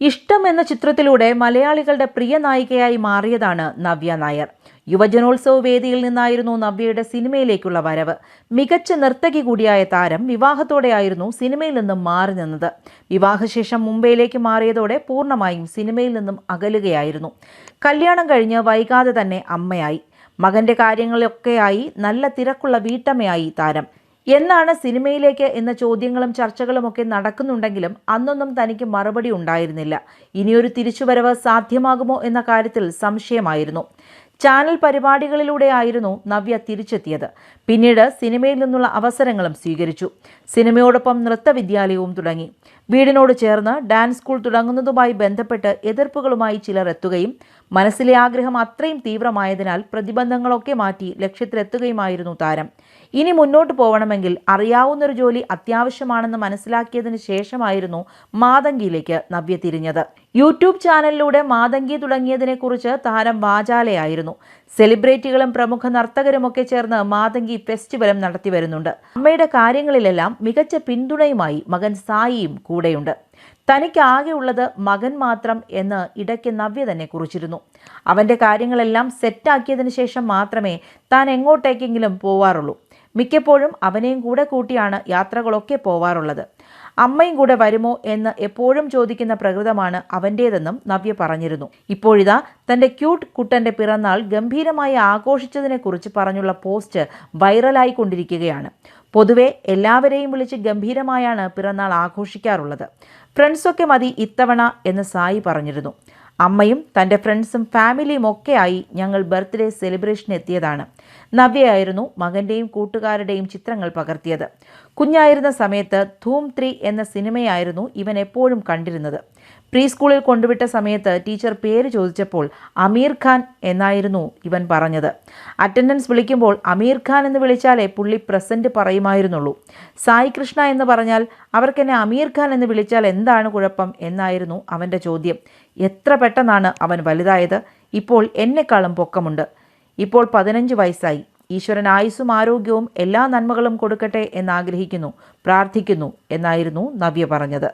ഇഷ്ടം എന്ന ചിത്രത്തിലൂടെ മലയാളികളുടെ പ്രിയ നായികയായി മാറിയതാണ് നവ്യ നായർ. യുവജനോത്സവ വേദിയിൽ നിന്നായിരുന്നു നവ്യയുടെ സിനിമയിലേക്കുള്ള വരവ്. മികച്ച നർത്തകി കൂടിയായ താരം വിവാഹത്തോടെയായിരുന്നു സിനിമയിൽ നിന്നും മാറി നിന്നത്. വിവാഹശേഷം മുംബൈയിലേക്ക് മാറിയതോടെ പൂർണമായും സിനിമയിൽ നിന്നും അകലുകയായിരുന്നു. കല്യാണം കഴിഞ്ഞ് വൈകാതെ തന്നെ അമ്മയായി. മകന്റെ കാര്യങ്ങളൊക്കെയായി നല്ല തിരക്കുള്ള വീട്ടമ്മയായി താരം. എന്നാണ് സിനിമയിലേക്ക് എന്ന ചോദ്യങ്ങളും ചർച്ചകളുമൊക്കെ നടക്കുന്നുണ്ടെങ്കിലും അന്നൊന്നും തനിക്ക് മറുപടി ഉണ്ടായിരുന്നില്ല. ഇനിയൊരു തിരിച്ചുവരവ് സാധ്യമാകുമോ എന്ന കാര്യത്തിൽ സംശയമായിരുന്നു. ചാനൽ പരിപാടികളിലൂടെയായിരുന്നു നവ്യ തിരിച്ചെത്തിയത്. പിന്നീട് സിനിമയിൽ നിന്നുള്ള അവസരങ്ങളും സ്വീകരിച്ചു. സിനിമയോടൊപ്പം നൃത്തവിദ്യാലയവും തുടങ്ങി. വീടിനോട് ചേർന്ന് ഡാൻസ് സ്കൂൾ തുടങ്ങുന്നതുമായി ബന്ധപ്പെട്ട് എതിർപ്പുകളുമായി ചിലർ എത്തുകയും മനസ്സിലെ ആഗ്രഹം അത്രയും തീവ്രമായതിനാൽ പ്രതിബന്ധങ്ങളൊക്കെ മാറ്റി ലക്ഷ്യത്തിലെത്തുകയുമായിരുന്നു താരം. ഇനി മുന്നോട്ട് പോകണമെങ്കിൽ അറിയാവുന്നൊരു ജോലി അത്യാവശ്യമാണെന്ന് മനസ്സിലാക്കിയതിന് ശേഷമായിരുന്നു മാതങ്കിയിലേക്ക് നവ്യ തിരിഞ്ഞത്. യൂട്യൂബ് ചാനലിലൂടെ മാതങ്കി തുടങ്ങിയതിനെക്കുറിച്ച് താരം വാചാലയായിരുന്നു. സെലിബ്രിറ്റികളും പ്രമുഖ നർത്തകരുമൊക്കെ ചേർന്ന് മാതങ്കി ഫെസ്റ്റിവലും നടത്തി വരുന്നുണ്ട് അമ്മയുടെ കാര്യങ്ങളിലെല്ലാം മികച്ച പിന്തുണയുമായി മകൻ സായിയും കൂടെയുണ്ട്. തനിക്കാകെയുള്ളത് മകൻ മാത്രം എന്ന് ഇടയ്ക്ക് നവ്യ തന്നെ കുറിച്ചിരുന്നു. അവന്റെ കാര്യങ്ങളെല്ലാം സെറ്റാക്കിയതിനു ശേഷം മാത്രമേ താൻ എങ്ങോട്ടേക്കെങ്കിലും പോവാറുള്ളൂ. മിക്കപ്പോഴും അവനെയും കൂടെ കൂട്ടിയാണ് യാത്രകളൊക്കെ പോവാറുള്ളത്. അമ്മയും കൂടെ വരുമോ എന്ന് എപ്പോഴും ചോദിക്കുന്ന പ്രകൃതമാണ് അവന്റേതെന്നും നവ്യ പറഞ്ഞിരുന്നു. ഇപ്പോഴിതാ തന്റെ ക്യൂട്ട് കുട്ടന്റെ പിറന്നാൾ ഗംഭീരമായി ആഘോഷിച്ചതിനെക്കുറിച്ച് പറഞ്ഞുള്ള പോസ്റ്റ് വൈറലായിക്കൊണ്ടിരിക്കുകയാണ് പൊതുവെ എല്ലാവരെയും വിളിച്ച് ഗംഭീരമായാണ് പിറന്നാൾ ആഘോഷിക്കാറുള്ളത്. ഫ്രണ്ട്സൊക്കെ മതി ഇത്തവണ എന്ന് സായി പറഞ്ഞിരുന്നു. അമ്മയും തന്റെ ഫ്രണ്ട്സും ഫാമിലിയും ഒക്കെയായി ഞങ്ങൾ ബർത്ത്ഡേ സെലിബ്രേഷൻ എത്തിയതാണ് നവ്യയായിരുന്നു മകന്റെയും കൂട്ടുകാരുടെയും ചിത്രങ്ങൾ പകർത്തിയത്. കുഞ്ഞായിരുന്ന സമയത്ത് ധൂം ത്രീ എന്ന സിനിമയായിരുന്നു ഇവൻ എപ്പോഴും കണ്ടിരുന്നത്. പ്രീ സ്കൂളിൽ കൊണ്ടുവിട്ട സമയത്ത് ടീച്ചർ പേര് ചോദിച്ചപ്പോൾ അമീർ ഖാൻ എന്നായിരുന്നു ഇവൻ പറഞ്ഞത്. അറ്റൻഡൻസ് വിളിക്കുമ്പോൾ അമീർ ഖാൻ എന്ന് വിളിച്ചാലേ പുള്ളി പ്രസന്റ് പറയുമായിരുന്നുള്ളൂ. സായി കൃഷ്ണ എന്ന് പറഞ്ഞാൽ അവർക്കെന്നെ അമീർ ഖാൻ എന്ന് വിളിച്ചാൽ എന്താണ് കുഴപ്പം എന്നായിരുന്നു അവന്റെ ചോദ്യം. എത്ര പെട്ടെന്നാണ് അവൻ വലുതായത്? ഇപ്പോൾ എന്നെക്കാളും പൊക്കമുണ്ട്. ഇപ്പോൾ പതിനഞ്ച് വയസ്സായി. ഈശ്വരൻ ആയുസ്സും ആരോഗ്യവും എല്ലാ നന്മകളും കൊടുക്കട്ടെ എന്നാഗ്രഹിക്കുന്നു പ്രാർത്ഥിക്കുന്നു എന്നായിരുന്നു നവ്യ പറഞ്ഞത്.